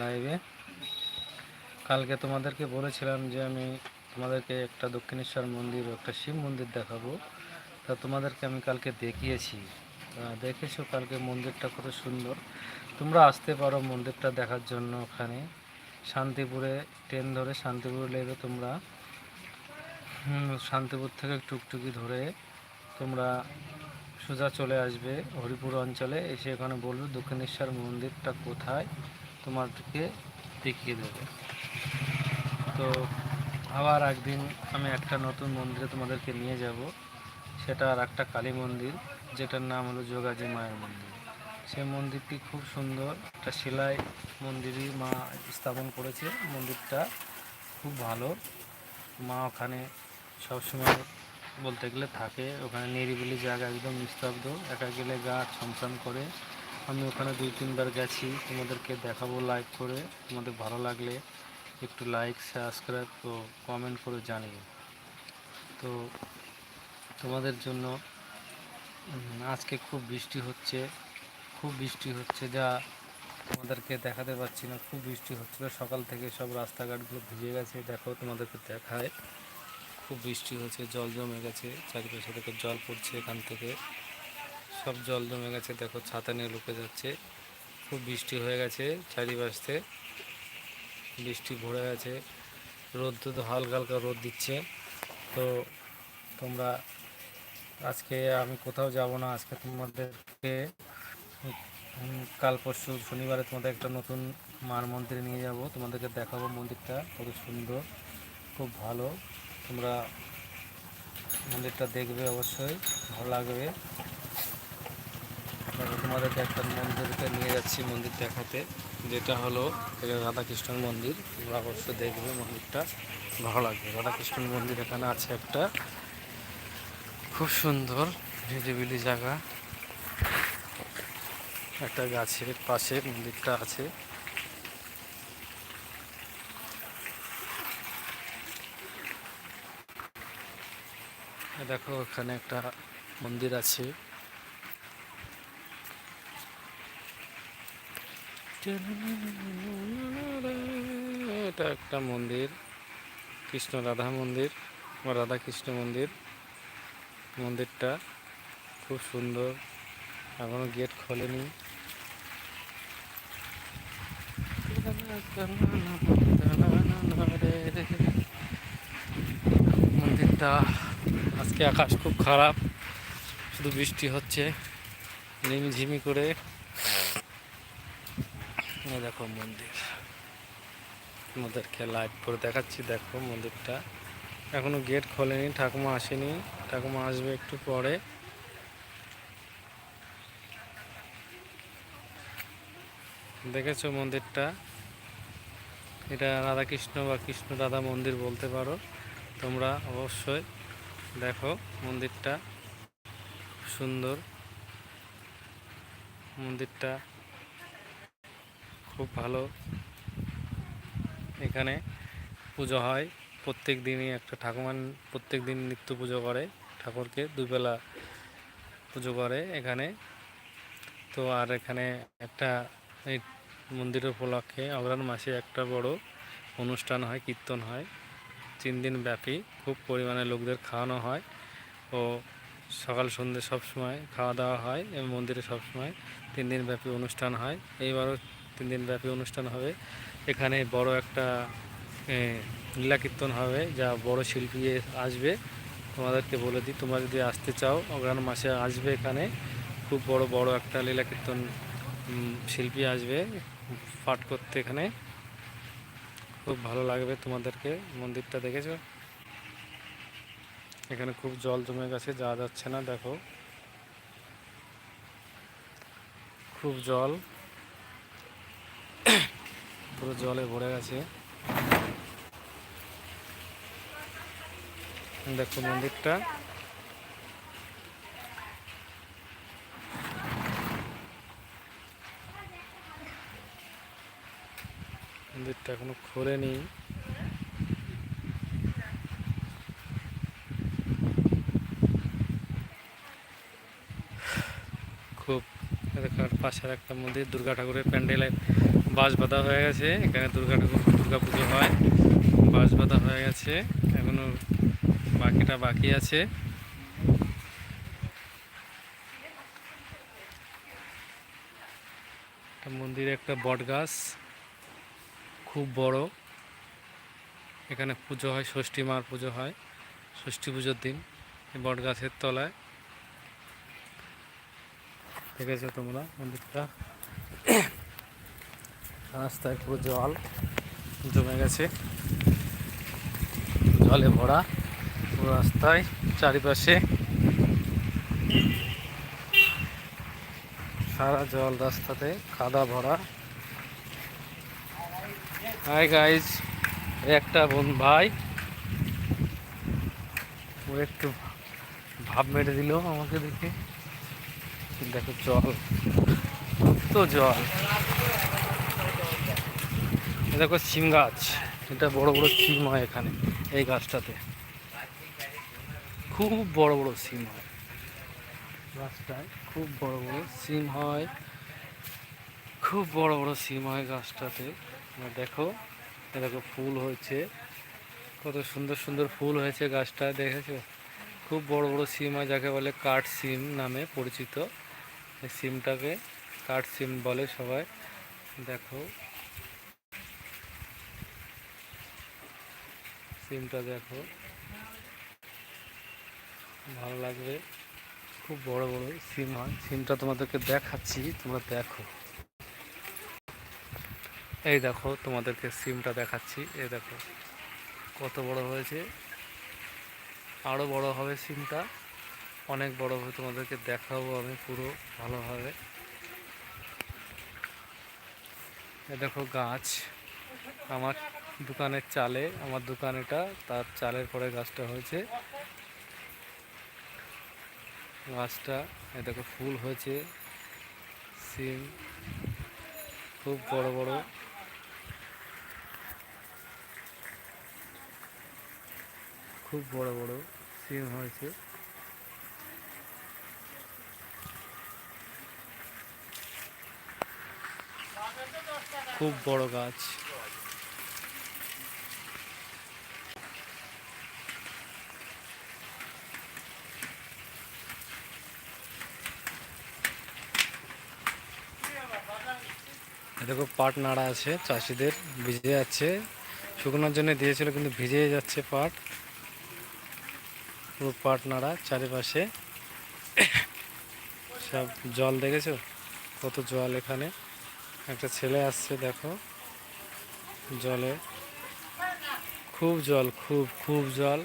লাইভে কালকে তোমাদেরকে বলেছিলাম যে আমি তোমাদেরকে একটা দক্ষিণেশ্বর মন্দির, একটা শিব মন্দির দেখাবো। তা তোমাদেরকে আমি কালকে দেখিয়েছি। দেখেছ কালকে মন্দিরটা কত সুন্দর। তোমরা আসতে পারো মন্দিরটা দেখার জন্য ওখানে। শান্তিপুরে ট্রেন ধরে শান্তিপুর লেবে তোমরা। শান্তিপুর থেকে টুকটুকি ধরে তোমরা সোজা চলে আসবে হরিপুর অঞ্চলে। এসে এখানে বলবে দক্ষিণেশ্বর মন্দিরটা কোথায়? তোমাদেরকে দেখিয়ে দেবে। তো আবার একদিন আমি একটা নতুন মন্দিরে তোমাদেরকে নিয়ে যাব। সেটা আর একটা কালী মন্দির, যেটার নাম হলো যোগাজি মায়ের মন্দির। সেই মন্দিরটি খুব সুন্দর, একটা সেলাই মন্দিরই মা স্থাপন করেছে। মন্দিরটা খুব ভালো। মা ওখানে সবসময় বলতে গেলে থাকে। ওখানে নিরিবিলি জায়গা একদম নিস্তব্ধ। একা গেলে গা ছমছম করে। আমি ওখানে দুই, তিনবার গেছি। তোমাদেরকে দেখাবো লাইক করে। তোমাদের ভালো লাগলে একটু লাইক সাবস্ক্রাইব ও কমেন্ট করে জানিও। তো তোমাদের জন্য আজকে খুব বৃষ্টি হচ্ছে। খুব বৃষ্টি হচ্ছে যা তোমাদেরকে দেখাতে পাচ্ছি না। খুব বৃষ্টি হচ্ছিল সকাল থেকে সব রাস্তাঘাটগুলো ভিজে গেছে। দেখো তোমাদেরকে দেখায়। খুব বৃষ্টি হচ্ছে। জল জমে গেছে। চারিপাশে থেকে জল পড়ছে এখান থেকে। সব জল জমে গেছে, দেখো ছাতা নিয়ে লুকে যাচ্ছে। খুব বৃষ্টি হয়ে গেছে চারিপাশে। বৃষ্টি ভরে গেছে। রোদ তো হালকা হালকা রোদ দিচ্ছে। তো তোমরা আজকে আমি কোথাও যাব না, আজকে তোমাদেরকে কাল পরশু শনিবারে তোমাদের একটা নতুন মার মন্দিরে নিয়ে যাব। তোমাদেরকে দেখাবো মন্দিরটা, কত সুন্দর, খুব ভালো। তোমরা মন্দিরটা দেখবে অবশ্যই, ভালো লাগবে। তোমাদেরকে একটা মন্দিরকে নিয়ে যাচ্ছি, মন্দির দেখাতে। যেটা হলো এটা রাধাকৃষ্ণর মন্দির। তোমরা অবশ্যই দেখবে মন্দিরটা। ভালো লাগবে। রাধাকৃষ্ণর মন্দির এখানে আছে একটা। খুব সুন্দর নিরিবিলি জায়গা। একটা গাছের পাশে মন্দিরটা আছে। দেখো, এখানে একটা মন্দির আছে। এটা একটা মন্দির, কৃষ্ণ রাধা মন্দির বা রাধা কৃষ্ণ মন্দির। মন্দিরটা খুব সুন্দর, এখনও গেট খোলেনি। মন্দিরটা, আজকে আকাশ খুব খারাপ, শুধু বৃষ্টি হচ্ছে ঝিমি করে। এই দেখো মন্দির। আমাদেরকে লাইভ করে দেখাচ্ছি, দেখো মন্দিরটা। এখনও গেট খোলেনি, ঠাকুমা আসেনি। ঠাকুমা আসবে একটু পরে। দেখেছ মন্দিরটা? এটা রাধাকৃষ্ণ বা কৃষ্ণ রাধা মন্দির বলতে পারো। তোমরা অবশ্যই দেখো মন্দিরটা। সুন্দর। মন্দিরটা খুব ভালো। এখানে পুজো হয়। প্রত্যেক দিনই একটা ঠাকুমান প্রত্যেক দিন নিত্য পুজো করে। ঠাকুরকে দুবেলা পুজো করে এখানে। তো আর এখানে একটা এই মন্দিরের উপলক্ষে অগ্রাণ মাসে একটা বড় অনুষ্ঠান হয়, কীর্তন হয়। তিন দিন ব্যাপী খুব পরিমাণে লোকদের খাওয়ানো হয় ও সকাল, সন্ধ্যে সব সময় খাওয়া দাওয়া হয় এবং মন্দিরে সব সময় তিন দিন ব্যাপী অনুষ্ঠান হয়। এইবারও তিন দিন ব্যাপী অনুষ্ঠান হবে। এখানে বড় একটা লীলা কীর্তন হবে যা বড় শিল্পী আসবে। তোমাদেরকে বলে দিই, তোমরা যদি আসতে চাও অগ্রাণ মাসে আসবে এখানে। খুব বড় বড় একটা লীলা কীর্তন শিল্পী আসবে পাঠ করতে এখানে। খুব ভালো লাগবে তোমাদেরকে, মন্দিরটা দেখেছ? এখানে খুব জল জমে গেছে, যাওয়া যাচ্ছে না, দেখো। খুব জল। পুরো জলে ভরে গেছে। দেখো মন্দিরটা। মন্দিরটা এখনও খোলেনি। খুব এখানে পাশের একটা মন্দির, দুর্গা ঠাকুরের প্যান্ডেলে বাঁশ বাঁধা হয়ে গেছে। এখানে দুর্গা ঠাকুর দুর্গা পুজো হয় বাঁশ বাঁধা হয়ে গেছে। এখনও বাকিটা বাকি আছে। মন্দিরে একটা বট গাছ, খুব বড়। এখানে পুজো হয়, ষষ্ঠী মার পুজো হয়, ষষ্ঠী পুজোর দিন। এই বট গাছের তলায় দেখেছ তোমরা মন্দিরটা। রাস্তায় পুরো জল জমে গেছে। জলে ভরা পুরো রাস্তায় চারিপাশে। সারা জল রাস্তাতে কাদা ভরা। হাই গাইজ একটা বোন ভাই। ও একটু ভাব মেরে দিল আমাকে দেখে। দেখো জল। তো জল। দেখো সিম গাছ। এটা বড় বড় সিম হয় এখানে, এই গাছটাতে। খুব বড় বড় সিম হয়। গাছটায় খুব বড় বড় সিম হয়। খুব বড় বড় সিম হয় গাছটাতে। দেখো দেখো ফুল হয়েছে। কত সুন্দর সুন্দর ফুল হয়েছে গাছটায়, দেখেছ? খুব বড় বড় সিম হয়, যাকে বলে কাঠ সিম নামে পরিচিত। এই সিমটাকে কাঠ সিম বলে সবাই। দেখো। সিমটা দেখো। ভালো লাগবে। খুব বড় বড় সিম হয়। সিমটা তোমাদেরকে দেখাচ্ছি, তোমরা দেখো। এই দেখো, তোমাদেরকে সিমটা দেখাচ্ছি। এই দেখো। কত বড় হয়েছে। আরও বড় হবে সিমটা। অনেক বড় হবে, তোমাদেরকে দেখাবো আমি পুরো ভালোভাবে। দেখো গাছ, আমার দোকানের চালে, আমার দোকান এটা তার চালের পরে গাছটা হয়েছে। গাছটা, এ দেখো ফুল হয়েছে, সিম, খুব বড় বড়। খুব বড় বড় সিম হয়েছে। খুব বড় গাছ। দেখো পাট নাড়া আছে চাষিদের, ভিজে যাচ্ছে। শুকনোর জন্য দিয়েছিল কিন্তু ভিজে যাচ্ছে পাট। পুরো পাট নাড়া চারিপাশে। সব জল দেখেছ? কত জল এখানে। একটা ছেলে আসছে, দেখো। জলে। খুব জল, খুব খুব জল।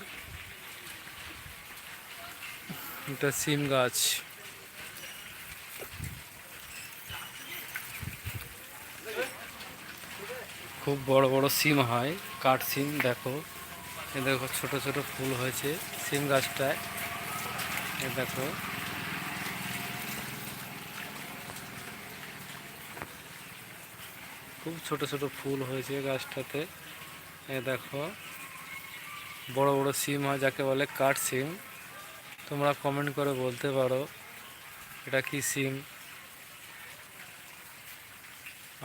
এটা সিম গাছ। খুব বড় বড় সিম হয়, কাঠ সিম, দেখো। এ দেখো, ছোট ছোট ফুল হয়েছে সিম গাছটায়। এ দেখো। খুব ছোট ছোট ফুল হয়েছে গাছটাতে। এ দেখো, বড় বড় সিম হয়, যাকে বলে কাঠ সিম। তোমরা কমেন্ট করে বলতে পারো, এটা কি সিম?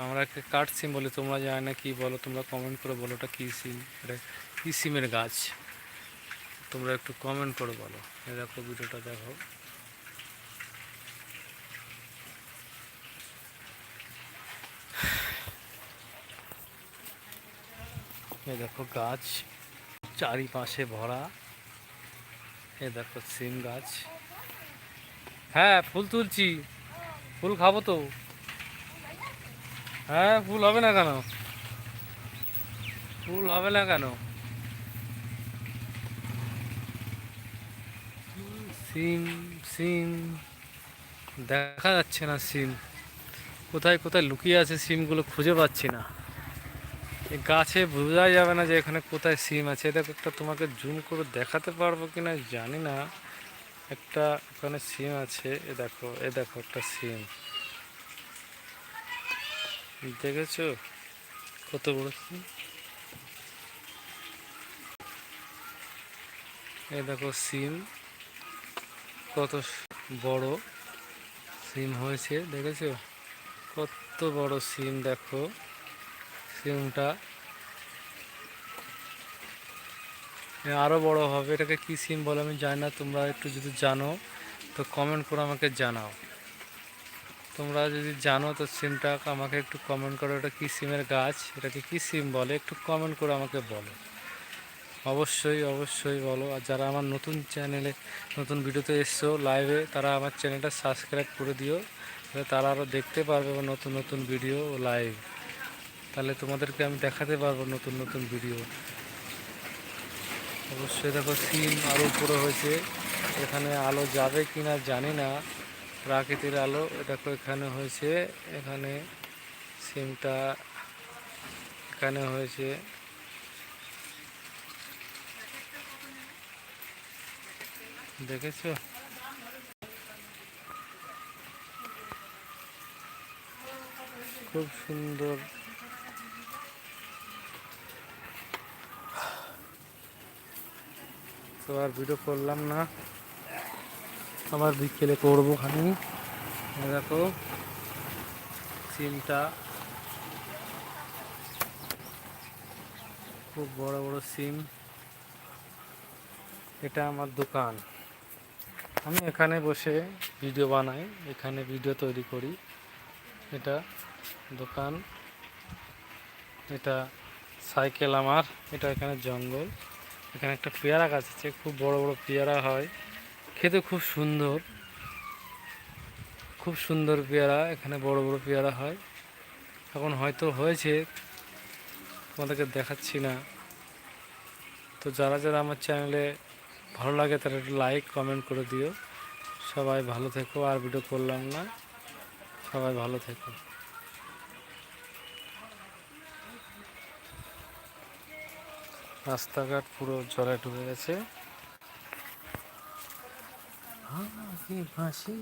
আমরা কাঠ সিম বলি, তোমরা জানি না কি বলো? তোমরা কমেন্ট করে বলো এটা কী সিম? এটা কী সিমের গাছ? তোমরা একটু কমেন্ট করে বলো। দেখো, ভিডিওটা দেখো। এই দেখো গাছ, চারিপাশে ভরা। এ দেখো সিম গাছ। হ্যাঁ ফুল তুলছি। ফুল খাব তো। হ্যাঁ ফুল হবে না কেন? ফুল হবে না কেন? সিম সিম। দেখা যাচ্ছে না সিম। কোথায় কোথায় লুকিয়ে আছে সিমগুলো খুঁজে পাচ্ছি না। গাছে বোঝা যাবে না যে এখানে কোথায় সিম আছে। এটা একটা তোমাকে জুম করে দেখাতে পারব কিনা জানি না। একটা ওখানে সিম আছে, এ দেখো এ দেখো একটা সিম। দেখেছ? কত বড় সিম? এ দেখো সিম। কত বড় সিম হয়েছে, দেখেছ? কত বড় সিম দেখো। সিমটা এ আরও বড় হবে, এটাকে কি সিম বলে আমি জানি না, তোমরা একটু যদি জানো, তো কমেন্ট করে আমাকে জানাও। তোমরা যদি জানো তো সিমটা আমাকে একটু কমেন্ট করো, এটা কি সিমের গাছ? এটাকে কি সিম বলে? একটু কমেন্ট করে আমাকে বলো। অবশ্যই অবশ্যই বলো। আর যারা আমার নতুন চ্যানেলে নতুন ভিডিওতে এসছো লাইভে তারা আমার চ্যানেলটা সাবস্ক্রাইব করে দিও। তারা আরও দেখতে পারবে নতুন নতুন ভিডিও লাইভ তাহলে তোমাদেরকে আমি দেখাতে পারব নতুন নতুন ভিডিও অবশ্যই দেখো, সিম আরও উপরে হয়েছে। এখানে আলো যাবে কি না জানি না। প্রাকৃতিক আলো, দেখো এখানে হয়েছে, এখানে সিমটা এখানে হয়েছে। দেখেছ? খুব সুন্দর তো আর ভিডিও করলাম না। আবার বিকেলে করব খানি। দেখো, সিমটা। খুব বড় বড় সিম। এটা আমার দোকান। আমি এখানে বসে ভিডিও বানাই, এখানে ভিডিও তৈরি করি। এটা দোকান। এটা সাইকেল আমার, এটা এখানে জঙ্গল। এখানে একটা পেয়ারা গাছ আছে, খুব বড় বড় পেয়ারা হয়। খেতে খুব সুন্দর। খুব সুন্দর পেয়ারা, এখানে বড় বড় পেয়ারা হয়। এখন হয়তো হয়েছে, তোমাদেরকে দেখাচ্ছি না। তো যারা যারা আমার চ্যানেলে ভালো লাগে, তারা একটু লাইক কমেন্ট করে দিও। সবাই ভালো থেকো, আর ভিডিও করলাম না। সবাই ভালো থেকো। রাস্তাঘাট পুরো জলে ডুবে গেছে। কি হাসি।